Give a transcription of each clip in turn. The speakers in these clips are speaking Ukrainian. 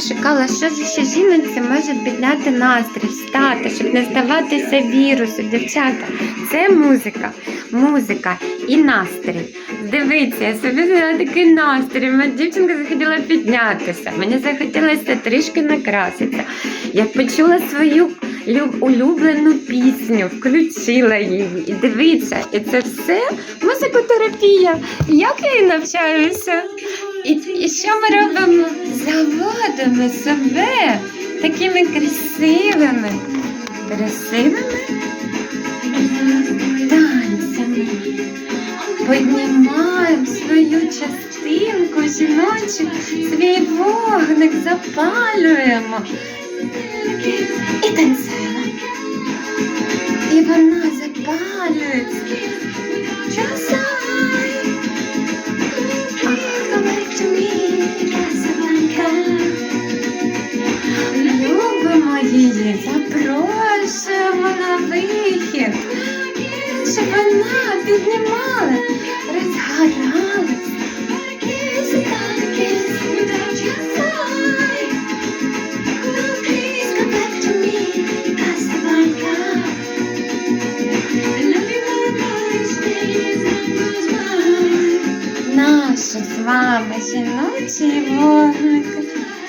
Шукала, що ж ще жіночці може підняти настрій, встати, щоб не здаватися вірусу, дівчата. Це музика, музика і настрій. Дивіться, я собі взяла такий настрій. Моя дівчинка захотіла піднятися. Мені захотілося трішки накраситися. Я почула свою улюблену пісню, включила її. І дивіться, і це все музикотерапія. Як я її навчаюся? І, і що ми робимо? Заводимо себе такими красивими, красивими танцями. Піднімаємо свою частинку жіночу, свій вогник запалюємо і танцюємо. І вона запалюється. Запрошуємо на вихід, щоб вона піднімала, розгоралась. Наші з вами жіночі вогники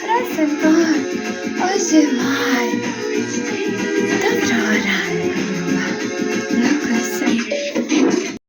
розсипай, оживай. Thank you.